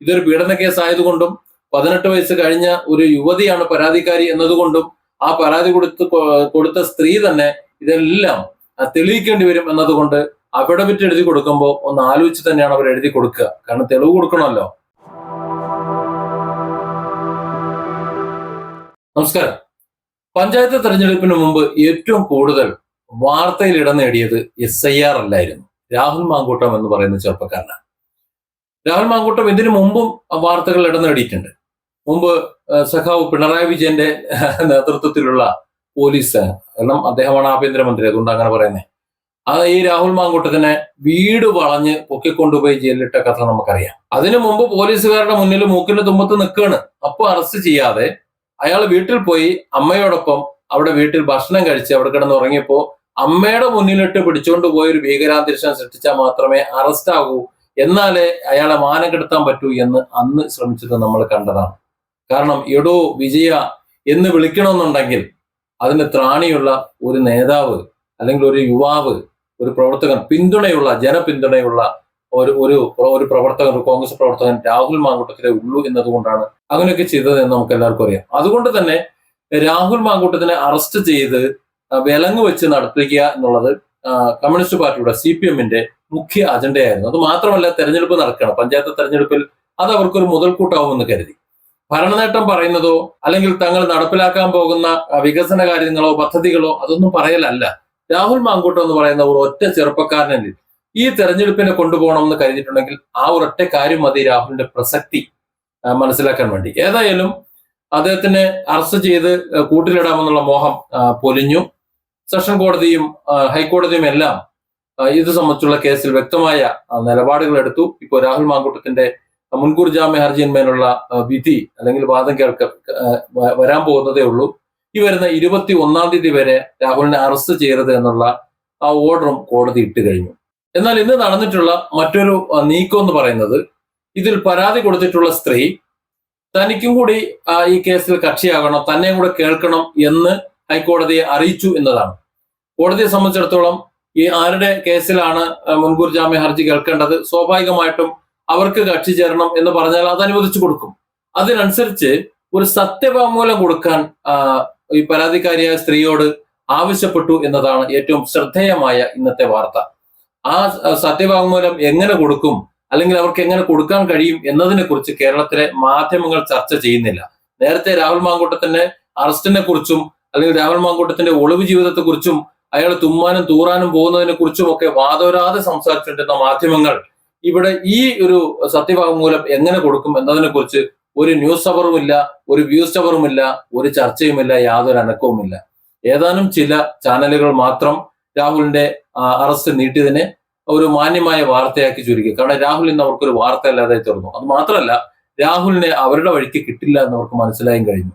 ഇതൊരു പീഡന കേസ് ആയതുകൊണ്ടും പതിനെട്ട് വയസ്സ് കഴിഞ്ഞ ഒരു യുവതിയാണ് പരാതിക്കാരി എന്നതുകൊണ്ടും ആ പരാതി കൊടുത്ത് കൊടുത്ത സ്ത്രീ തന്നെ ഇതെല്ലാം തെളിയിക്കേണ്ടി വരും എന്നതുകൊണ്ട് അഫിഡവിറ്റ് എഴുതി കൊടുക്കുമ്പോൾ ഒന്ന് ആലോചിച്ച് തന്നെയാണ് അവർ എഴുതി കൊടുക്കുക. കാരണം തെളിവ് കൊടുക്കണമല്ലോ. നമസ്കാരം. പഞ്ചായത്ത് തെരഞ്ഞെടുപ്പിന് മുമ്പ് ഏറ്റവും കൂടുതൽ വാർത്തയിൽ ഇടം നേടിയത് എസ് ഐ ആർ അല്ലായിരുന്നു. രാഹുൽ മാങ്കൂട്ടം എന്ന് പറയുന്ന ചെറുപ്പക്കാരനാണ്. രാഹുൽ മാങ്കൂട്ടം ഇതിനു മുമ്പും വാർത്തകൾ ഇടം നേടിയിട്ടുണ്ട് മുമ്പ് സഖാവ് പിണറായി വിജയന്റെ നേതൃത്വത്തിലുള്ള പോലീസ് കാരണം അദ്ദേഹമാണ് ആഭ്യന്തരമന്ത്രി അതുകൊണ്ട് അങ്ങനെ പറയുന്നത് അത് ഈ രാഹുൽ മാങ്കൂട്ടത്തിനെ വീട് വളഞ്ഞ് പൊക്കിക്കൊണ്ടുപോയി ജയിലിലിട്ട കഥ നമുക്കറിയാം. അതിനു മുമ്പ് പോലീസുകാരുടെ മുന്നിൽ മൂക്കിന്റെ തുമ്പത്ത് നിൽക്കുകയാണ് അപ്പൊ അറസ്റ്റ് ചെയ്യാതെ അയാൾ വീട്ടിൽ പോയി അമ്മയോടൊപ്പം അവിടെ വീട്ടിൽ ഭക്ഷണം കഴിച്ച് അവിടെ കിടന്ന് ഉറങ്ങിയപ്പോ അമ്മയുടെ മുന്നിലിട്ട് പിടിച്ചുകൊണ്ട് പോയ ഒരു ഭീകരാന്തരീക്ഷം സൃഷ്ടിച്ചാൽ മാത്രമേ അറസ്റ്റ് ആകൂ എന്നാലേ അയാളെ മാനം കെടുത്താൻ പറ്റൂ എന്ന് അന്ന് ശ്രമിച്ചത് നമ്മൾ കണ്ടതാണ്. കാരണം എടോ വിജയ എന്ന് വിളിക്കണമെന്നുണ്ടെങ്കിൽ അതിന് ത്രാണിയുള്ള ഒരു നേതാവ് അല്ലെങ്കിൽ ഒരു യുവാവ് ഒരു പ്രവർത്തകൻ പിന്തുണയുള്ള ജനപിന്തുണയുള്ള ഒരു ഒരു ഒരു പ്രവർത്തകൻ ഒരു കോൺഗ്രസ് പ്രവർത്തകൻ രാഹുൽ മാങ്കൂട്ടത്തിലെ ഉള്ളൂ എന്നതുകൊണ്ടാണ് അങ്ങനെയൊക്കെ ചെയ്തതെന്ന് നമുക്ക് എല്ലാവർക്കും അറിയാം. അതുകൊണ്ട് തന്നെ രാഹുൽ മാങ്കൂട്ടത്തിനെ അറസ്റ്റ് ചെയ്ത് വിലങ്ങ് വെച്ച് നടത്തിക്കുക എന്നുള്ളത് കമ്മ്യൂണിസ്റ്റ് പാർട്ടിയുടെ സി പി എമ്മിന്റെ മുഖ്യ അജണ്ടയായിരുന്നു. അത് മാത്രമല്ല തെരഞ്ഞെടുപ്പ് നടക്കണം. പഞ്ചായത്ത് തെരഞ്ഞെടുപ്പിൽ അത് അവർക്കൊരു മുതൽക്കൂട്ടാവുമെന്ന് കരുതി. ഭരണനേട്ടം പറയുന്നതോ അല്ലെങ്കിൽ തങ്ങൾ നടപ്പിലാക്കാൻ പോകുന്ന വികസന കാര്യങ്ങളോ പദ്ധതികളോ അതൊന്നും പറയലല്ല. രാഹുൽ മാങ്കൂട്ടം എന്ന് പറയുന്ന ഒരു ഒറ്റ ചെറുപ്പക്കാരനിൽ ഈ തെരഞ്ഞെടുപ്പിനെ കൊണ്ടുപോകണം എന്ന് കരുതിയിട്ടുണ്ടെങ്കിൽ ആ ഒരൊറ്റ കാര്യം മതി രാഹുലിന്റെ പ്രസക്തി മനസ്സിലാക്കാൻ വേണ്ടി. ഏതായാലും അദ്ദേഹത്തിനെ അറസ്റ്റ് ചെയ്ത് കൂട്ടിലിടാമെന്നുള്ള മോഹം പൊലിഞ്ഞു. സെഷൻ കോടതിയും ഹൈക്കോടതിയും എല്ലാം ഇത് സംബന്ധിച്ചുള്ള കേസിൽ വ്യക്തമായ നിലപാടുകൾ എടുത്തു. ഇപ്പോൾ രാഹുൽ മാങ്കൂട്ടത്തിന്റെ മുൻകൂർ ജാമ്യ ഹർജിയന്മേലുള്ള വിധി അല്ലെങ്കിൽ വാദം കേൾക്ക വരാൻ പോകുന്നതേ ഉള്ളൂ. ഈ വരുന്ന ഇരുപത്തി ഒന്നാം തീയതി വരെ രാഹുലിനെ അറസ്റ്റ് ചെയ്യരുത് എന്നുള്ള ആ ഓർഡറും കോടതി ഇട്ട് കഴിഞ്ഞു. എന്നാൽ ഇന്ന് നടന്നിട്ടുള്ള മറ്റൊരു നീക്കം എന്ന് പറയുന്നത് ഇതിൽ പരാതി കൊടുത്തിട്ടുള്ള സ്ത്രീ തനിക്കും കൂടി ഈ കേസിൽ കക്ഷിയാകണം തന്നെയും കൂടെ കേൾക്കണം എന്ന് ഹൈക്കോടതിയെ അറിയിച്ചു എന്നതാണ്. കോടതിയെ സംബന്ധിച്ചിടത്തോളം ഈ ആരുടെ കേസിലാണ് മുൻകൂർ ജാമ്യ ഹർജി കേൾക്കേണ്ടത്? സ്വാഭാവികമായിട്ടും അവർക്ക് കക്ഷി ചേരണം എന്ന് പറഞ്ഞാൽ അത് അനുവദിച്ചു കൊടുക്കും. അതിനനുസരിച്ച് ഒരു സത്യവാങ്മൂലം കൊടുക്കാൻ ഈ പരാതിക്കാരിയായ സ്ത്രീയോട് ആവശ്യപ്പെട്ടു എന്നതാണ് ഏറ്റവും ശ്രദ്ധേയമായ ഇന്നത്തെ വാർത്ത. ആ സത്യവാങ്മൂലം എങ്ങനെ കൊടുക്കും അല്ലെങ്കിൽ അവർക്ക് എങ്ങനെ കൊടുക്കാൻ കഴിയും എന്നതിനെ കുറിച്ച് കേരളത്തിലെ മാധ്യമങ്ങൾ ചർച്ച ചെയ്യുന്നില്ല. നേരത്തെ രാഹുൽ മാങ്കൂട്ടത്തിന്റെ അറസ്റ്റിനെ കുറിച്ചും അല്ലെങ്കിൽ രാഹുൽ മാങ്കൂട്ടത്തിന്റെ ഒളിവ് ജീവിതത്തെ കുറിച്ചും അയാൾ തുമ്മാനും തൂറാനും പോകുന്നതിനെ കുറിച്ചും ഒക്കെ വാദോരാതെ സംസാരിച്ചുകൊണ്ടിരുന്ന മാധ്യമങ്ങൾ ഇവിടെ ഈ ഒരു സത്യവാങ്മൂലം എങ്ങനെ കൊടുക്കും എന്നതിനെ കുറിച്ച് ഒരു ന്യൂസ് അവറുമില്ല ഒരു വ്യൂസ് അവറുമില്ല ഒരു ചർച്ചയുമില്ല യാതൊരു അനക്കവുമില്ല. ഏതാനും ചില ചാനലുകൾ മാത്രം രാഹുലിന്റെ അറസ്റ്റ് നീട്ടിയതിനെ ഒരു മാന്യമായ വാർത്തയാക്കി ചുരുക്കി. കാരണം രാഹുൽ ഇന്ന് അവർക്കൊരു വാർത്ത അല്ലാതെ തീർന്നു. അത് മാത്രമല്ല രാഹുലിനെ അവരുടെ വഴിക്ക് കിട്ടില്ല എന്ന് അവർക്ക് മനസ്സിലായും കഴിഞ്ഞു.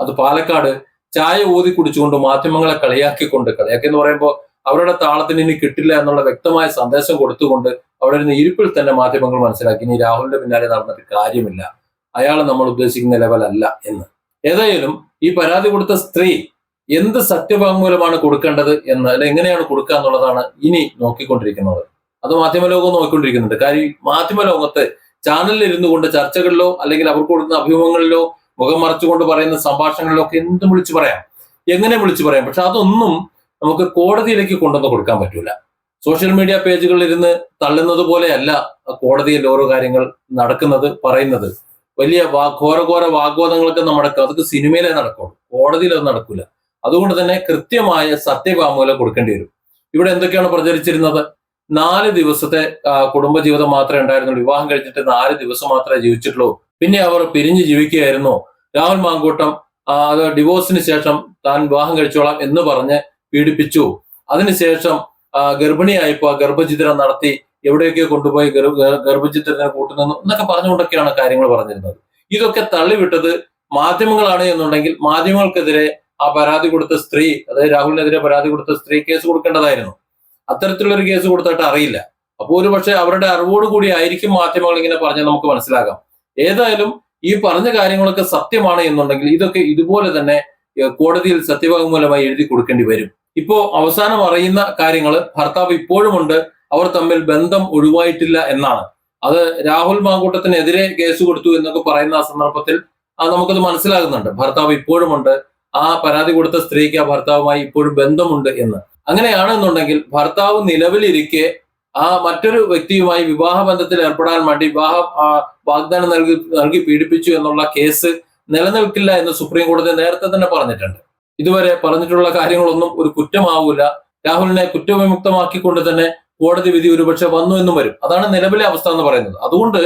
അത് പാലക്കാട് ചായ ഊതി കുടിച്ചുകൊണ്ട് മാധ്യമങ്ങളെ കളിയാക്കിക്കൊണ്ട് കളിയാക്കി എന്ന് പറയുമ്പോൾ അവരുടെ താളത്തിന് ഇനി കിട്ടില്ല എന്നുള്ള വ്യക്തമായ സന്ദേശം കൊടുത്തുകൊണ്ട് അവിടെ ഇരുന്ന് ഇരിപ്പിൽ തന്നെ മാധ്യമങ്ങൾ മനസ്സിലാക്കി. ഇനി രാഹുലിന്റെ പിന്നാലെ നടന്നിട്ട് കാര്യമില്ല. അയാൾ നമ്മൾ ഉദ്ദേശിക്കുന്ന ലെവലല്ല എന്ന്. ഏതായാലും ഈ പരാതി കൊടുത്ത സ്ത്രീ എന്ത് സത്യവാങ്മൂലമാണ് കൊടുക്കേണ്ടത് എന്ന് അല്ലെ എങ്ങനെയാണ് കൊടുക്കുക എന്നുള്ളതാണ് ഇനി നോക്കിക്കൊണ്ടിരിക്കുന്നത്. അത് മാധ്യമലോകം നോക്കിക്കൊണ്ടിരിക്കുന്നുണ്ട്. കാര്യം മാധ്യമലോകത്ത് ചാനലിൽ ഇരുന്നു കൊണ്ട് ചർച്ചകളിലോ അല്ലെങ്കിൽ അവർക്ക് കൊടുക്കുന്ന അഭിമുഖങ്ങളിലോ മുഖം മറച്ചുകൊണ്ട് പറയുന്ന സംഭാഷണങ്ങളിലൊക്കെ എന്തും വിളിച്ചു പറയാം. എങ്ങനെ വിളിച്ചു പറയാം? പക്ഷെ അതൊന്നും നമുക്ക് കോടതിയിലേക്ക് കൊണ്ടുവന്ന് കൊടുക്കാൻ പറ്റൂല. സോഷ്യൽ മീഡിയ പേജുകളിൽ ഇരുന്ന് തള്ളുന്നത് പോലെയല്ല കോടതിയിൽ ഓരോ കാര്യങ്ങൾ നടക്കുന്നത് പറയുന്നത്. വലിയ വാ ഘോരഘോര വാഗ്വാദങ്ങളൊക്കെ നടക്കും അതൊക്കെ സിനിമയിലേ നടക്കുള്ളൂ. കോടതിയിൽ അത് നടക്കൂല. അതുകൊണ്ട് തന്നെ കൃത്യമായ സത്യവാങ്മൂലം കൊടുക്കേണ്ടി വരും. ഇവിടെ എന്തൊക്കെയാണ് പ്രചരിച്ചിരുന്നത്? നാല് ദിവസത്തെ കുടുംബജീവിതം മാത്രമേ ഉണ്ടായിരുന്നുള്ളൂ. വിവാഹം കഴിഞ്ഞിട്ട് നാല് ദിവസം മാത്രമേ ജീവിച്ചിട്ടുള്ളൂ. പിന്നെ അവർ പിരിഞ്ഞ് ജീവിക്കുകയായിരുന്നു. രാഹുൽ മാങ്കൂട്ടം അത് ഡിവോഴ്സിന് ശേഷം താൻ വിവാഹം കഴിച്ചോളാം എന്ന് പറഞ്ഞ് പീഡിപ്പിച്ചു. അതിനുശേഷം ഗർഭിണിയായപ്പോ ഗർഭചിത്രം നടത്തി എവിടെയൊക്കെ കൊണ്ടുപോയി ഗർഭ ഗർഭചിത്രത്തിനെ കൂട്ടുനിന്നു എന്നൊക്കെ പറഞ്ഞുകൊണ്ടൊക്കെയാണ് കാര്യങ്ങൾ പറഞ്ഞിരുന്നത്. ഇതൊക്കെ തള്ളിവിട്ടത് മാധ്യമങ്ങളാണ് എന്നുണ്ടെങ്കിൽ മാധ്യമങ്ങൾക്കെതിരെ ആ പരാതി കൊടുത്ത സ്ത്രീ അതായത് രാഹുലിനെതിരെ പരാതി കൊടുത്ത സ്ത്രീ കേസ് കൊടുക്കേണ്ടതായിരുന്നു. അത്തരത്തിലുള്ള ഒരു കേസ് കൊടുത്തിട്ട് അറിയില്ല. അപ്പോൾ ഒരു പക്ഷേ അവരുടെ അറിവോടുകൂടി ആയിരിക്കും മാധ്യമങ്ങൾ ഇങ്ങനെ പറഞ്ഞാൽ നമുക്ക് മനസ്സിലാകാം. ഏതായാലും ഈ പറഞ്ഞ കാര്യങ്ങളൊക്കെ സത്യമാണ് എന്നുണ്ടെങ്കിൽ ഇതൊക്കെ ഇതുപോലെ തന്നെ കോടതിയിൽ സത്യവാങ്മൂലമായി എഴുതി കൊടുക്കേണ്ടി വരും. ഇപ്പോ അവസാനം അറിയുന്ന കാര്യങ്ങൾ ഭർത്താവ് ഇപ്പോഴുമുണ്ട് അവർ തമ്മിൽ ബന്ധം ഒഴിവായിട്ടില്ല എന്നാണ്. അത് രാഹുൽ മാങ്കൂട്ടത്തിനെതിരെ കേസ് കൊടുത്തു എന്നൊക്കെ പറയുന്ന ആ സന്ദർഭത്തിൽ നമുക്കത് മനസ്സിലാകുന്നുണ്ട്. ഭർത്താവ് ഇപ്പോഴുമുണ്ട് ആ പരാതി കൊടുത്ത സ്ത്രീക്ക് ആ ഭർത്താവുമായി ഇപ്പോഴും ബന്ധമുണ്ട് എന്ന്. അങ്ങനെയാണെന്നുണ്ടെങ്കിൽ ഭർത്താവ് നിലവിലിരിക്കെ ആ മറ്റൊരു വ്യക്തിയുമായി വിവാഹ ബന്ധത്തിൽ ഏർപ്പെടാൻ വേണ്ടി വിവാഹ വാഗ്ദാനം നൽകി നൽകി പീഡിപ്പിച്ചു എന്നുള്ള കേസ് നിലനിൽക്കില്ല എന്ന് സുപ്രീം കോടതി നേരത്തെ തന്നെ പറഞ്ഞിട്ടുണ്ട്. ഇതുവരെ പറഞ്ഞിട്ടുള്ള കാര്യങ്ങളൊന്നും ഒരു കുറ്റമാവൂല. രാഹുലിനെ കുറ്റവിമുക്തമാക്കിക്കൊണ്ട് തന്നെ കോടതി വിധി ഒരുപക്ഷെ വന്നു എന്നും വരും. അതാണ് നിലവിലെ അവസ്ഥ എന്ന് പറയുന്നത്. അതുകൊണ്ട്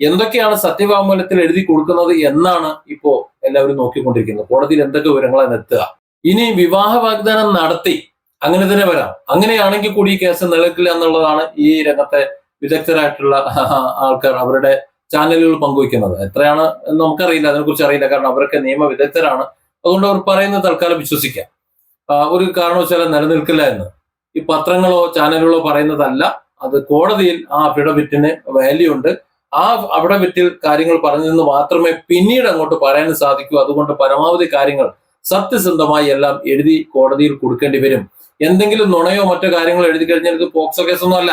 എന്തൊക്കെയാണ് സത്യവാങ്മൂലത്തിൽ എഴുതി കൊടുക്കുന്നത് എന്നാണ് ഇപ്പോ എല്ലാവരും നോക്കിക്കൊണ്ടിരിക്കുന്നത്. കോടതിയിൽ എന്തൊക്കെ വിവരങ്ങളാണ് എത്തുക? ഇനി വിവാഹ വാഗ്ദാനം നടത്തി അങ്ങനെ തന്നെ വരാം. അങ്ങനെയാണെങ്കിൽ കൂടി ഈ കേസ് നിലനിൽക്കില്ല എന്നുള്ളതാണ് ഈ രംഗത്തെ വിദഗ്ധരായിട്ടുള്ള ആൾക്കാർ അവരുടെ ചാനലുകൾ പങ്കുവയ്ക്കുന്നത്. എത്രയാണ് എന്ന് നമുക്കറിയില്ല. അതിനെക്കുറിച്ച് അറിയില്ല. കാരണം അവരൊക്കെ നിയമ വിദഗ്ധരാണ്. അതുകൊണ്ട് അവർ പറയുന്നത് തൽക്കാലം വിശ്വസിക്കാം. ഒരു കാരണവശാലും നിലനിൽക്കില്ല എന്ന്. ഈ പത്രങ്ങളോ ചാനലുകളോ പറയുന്നതല്ല. അത് കോടതിയിൽ ആ അഫിഡവിറ്റിന് വാല്യൂ ഉണ്ട്. ആ അഫിഡവിറ്റിൽ കാര്യങ്ങൾ പറഞ്ഞതെന്ന് മാത്രമേ പിന്നീട് അങ്ങോട്ട് പറയാൻ സാധിക്കൂ. അതുകൊണ്ട് പരമാവധി കാര്യങ്ങൾ സത്യസന്ധമായി എല്ലാം എഴുതി കോടതിയിൽ കൊടുക്കേണ്ടി വരും. എന്തെങ്കിലും നുണയോ മറ്റോ കാര്യങ്ങളോ എഴുതി കഴിഞ്ഞാൽ ഇത് പോക്സോ കേസൊന്നും അല്ല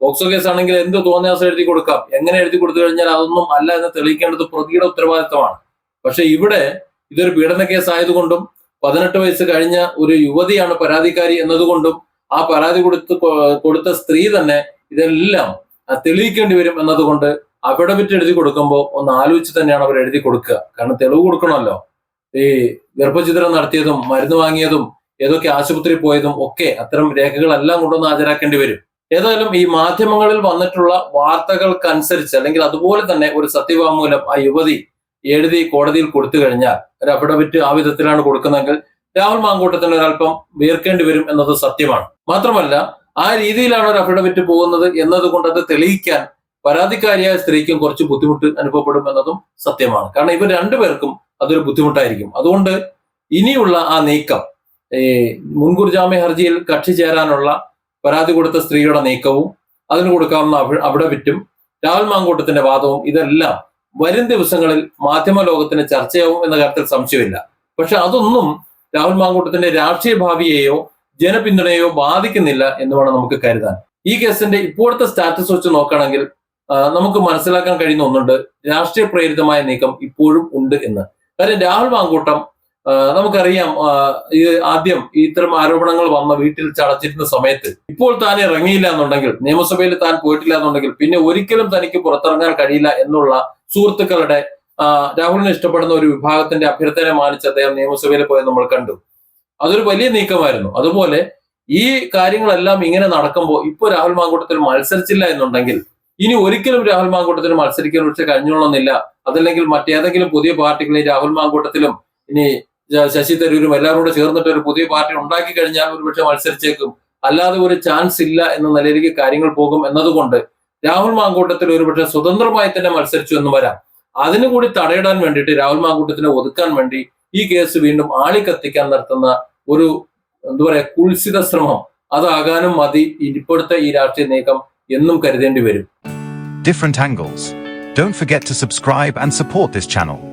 പോക്സോ കേസ് ആണെങ്കിൽ എന്ത് തോന്നിയാസം എഴുതി കൊടുക്കാം. എങ്ങനെ എഴുതി കൊടുത്തു കഴിഞ്ഞാൽ അതൊന്നും അല്ല എന്ന് തെളിയിക്കേണ്ടത് പ്രതിയുടെ ഉത്തരവാദിത്തമാണ്. പക്ഷെ ഇവിടെ ഇതൊരു പീഡന കേസ് ആയതുകൊണ്ടും പതിനെട്ട് വയസ്സ് കഴിഞ്ഞ ഒരു യുവതിയാണ് പരാതിക്കാരി എന്നതുകൊണ്ടും ആ പരാതി കൊടുത്ത് കൊടുത്ത സ്ത്രീ തന്നെ ഇതെല്ലാം തെളിയിക്കേണ്ടി വരും എന്നതുകൊണ്ട് അഫിഡവിറ്റ് എഴുതി കൊടുക്കുമ്പോൾ ഒന്ന് ആലോചിച്ച് തന്നെയാണ് അവർ എഴുതി കൊടുക്കുക. കാരണം തെളിവ് കൊടുക്കണമല്ലോ. ഈ ഗർഭചിത്രം നടത്തിയതും മരുന്ന് വാങ്ങിയതും ഏതൊക്കെ ആശുപത്രി പോയതും ഒക്കെ അത്തരം രേഖകളെല്ലാം കൊണ്ടുവന്ന് ഹാജരാക്കേണ്ടി വരും. ഏതായാലും ഈ മാധ്യമങ്ങളിൽ വന്നിട്ടുള്ള വാർത്തകൾക്കനുസരിച്ച് അല്ലെങ്കിൽ അതുപോലെ തന്നെ ഒരു സത്യവാങ്മൂലം ആ യുവതി എഴുതി കോടതിയിൽ കൊടുത്തു കഴിഞ്ഞാൽ ഒരു അഫിഡവിറ്റ് ആ വിധത്തിലാണ് കൊടുക്കുന്നതെങ്കിൽ രാഹുൽ മാങ്കൂട്ടത്തിന് ഒരല്പം വീർക്കേണ്ടി വരും എന്നത് സത്യമാണ്. മാത്രമല്ല ആ രീതിയിലാണ് ഒരു അഫിഡവിറ്റ് പോകുന്നത് എന്നതുകൊണ്ട് അത് തെളിയിക്കാൻ പരാതിക്കാരിയായ സ്ത്രീക്കും കുറച്ച് ബുദ്ധിമുട്ട് അനുഭവപ്പെടും എന്നതും സത്യമാണ്. കാരണം ഇവർ രണ്ടുപേർക്കും അതൊരു ബുദ്ധിമുട്ടായിരിക്കും. അതുകൊണ്ട് ഇനിയുള്ള ആ നീക്കം ഈ മുൻകൂർ ജാമ്യ ഹർജിയിൽ കക്ഷി ചേരാനുള്ള പരാതി കൊടുത്ത സ്ത്രീയുടെ നീക്കവും അതിന് കൊടുക്കാവുന്ന അവിടെ വിറ്റും രാഹുൽ മാങ്കൂട്ടത്തിന്റെ വാദവും ഇതെല്ലാം വരും ദിവസങ്ങളിൽ മാധ്യമ ലോകത്തിന് ചർച്ചയാവും എന്ന കാര്യത്തിൽ സംശയമില്ല. പക്ഷെ അതൊന്നും രാഹുൽ മാങ്കൂട്ടത്തിന്റെ രാഷ്ട്രീയ ഭാവിയെയോ ജനപിന്തുണയോ ബാധിക്കുന്നില്ല എന്ന് വേണം നമുക്ക് കരുതാൻ. ഈ കേസിന്റെ ഇപ്പോഴത്തെ സ്റ്റാറ്റസ് വെച്ച് നോക്കുകയാണെങ്കിൽ നമുക്ക് മനസ്സിലാക്കാൻ കഴിയുന്ന ഒന്നുണ്ട്. രാഷ്ട്രീയ പ്രേരിതമായ നീക്കം ഇപ്പോഴും ഉണ്ട് എന്ന്. കാര്യം രാഹുൽ മാങ്കൂട്ടം നമുക്കറിയാം ഇത് ആദ്യം ഇത്തരം ആരോപണങ്ങൾ വന്ന വീട്ടിൽ ചടച്ചിരുന്ന സമയത്ത് ഇപ്പോൾ താൻ ഇറങ്ങിയില്ല എന്നുണ്ടെങ്കിൽ നിയമസഭയിൽ താൻ പോയിട്ടില്ല എന്നുണ്ടെങ്കിൽ പിന്നെ ഒരിക്കലും തനിക്ക് പുറത്തിറങ്ങാൻ കഴിയില്ല എന്നുള്ള സുഹൃത്തുക്കളുടെ രാഹുലിനെ ഇഷ്ടപ്പെടുന്ന ഒരു വിഭാഗത്തിന്റെ അഭ്യർത്ഥന മാനിച്ച് അദ്ദേഹം നിയമസഭയിൽ പോയത് നമ്മൾ കണ്ടു. അതൊരു വലിയ നീക്കമായിരുന്നു. അതുപോലെ ഈ കാര്യങ്ങളെല്ലാം ഇങ്ങനെ നടക്കുമ്പോൾ ഇപ്പോൾ രാഹുൽ മാങ്കൂട്ടത്തിൽ മത്സരിച്ചില്ല എന്നുണ്ടെങ്കിൽ ഇനി ഒരിക്കലും രാഹുൽ മാങ്കൂട്ടത്തിൽ മത്സരിക്കാൻ പക്ഷെ കഴിഞ്ഞോളന്നില്ല. അതല്ലെങ്കിൽ മറ്റേതെങ്കിലും പുതിയ പാർട്ടികളിൽ രാഹുൽ മാങ്കൂട്ടത്തിലും ഇനി ശശി തരൂരും എല്ലാവരും ചേർന്നിട്ട് ഒരു പുതിയ പാർട്ടി ഉണ്ടാക്കി കഴിഞ്ഞാൽ ഒരുപക്ഷെ മത്സരിച്ചേക്കും. അല്ലാതെ ഒരു ചാൻസ് ഇല്ല എന്ന നിലയിലേക്ക് കാര്യങ്ങൾ പോകും എന്നതുകൊണ്ട് രാഹുൽ മാങ്കൂട്ടത്തിൽ ഒരുപക്ഷെ സ്വതന്ത്രമായി തന്നെ മത്സരിച്ചു എന്ന് വരാം. അതിനു കൂടി തടയിടാൻ വേണ്ടിയിട്ട് രാഹുൽ മാങ്കൂട്ടത്തിനെ ഒതുക്കാൻ വേണ്ടി ഈ കേസ് വീണ്ടും ആളിക്കത്തിക്കാൻ നടത്തുന്ന ഒരു എന്താ പറയാ കുൽസിത ശ്രമം. അതാകാനും മതി. ഇപ്പോഴത്തെ ഈ രാഷ്ട്രീയ നീക്കം എന്നും കരുതേണ്ടി വരും. Angles. Don't forget to subscribe and support this channel.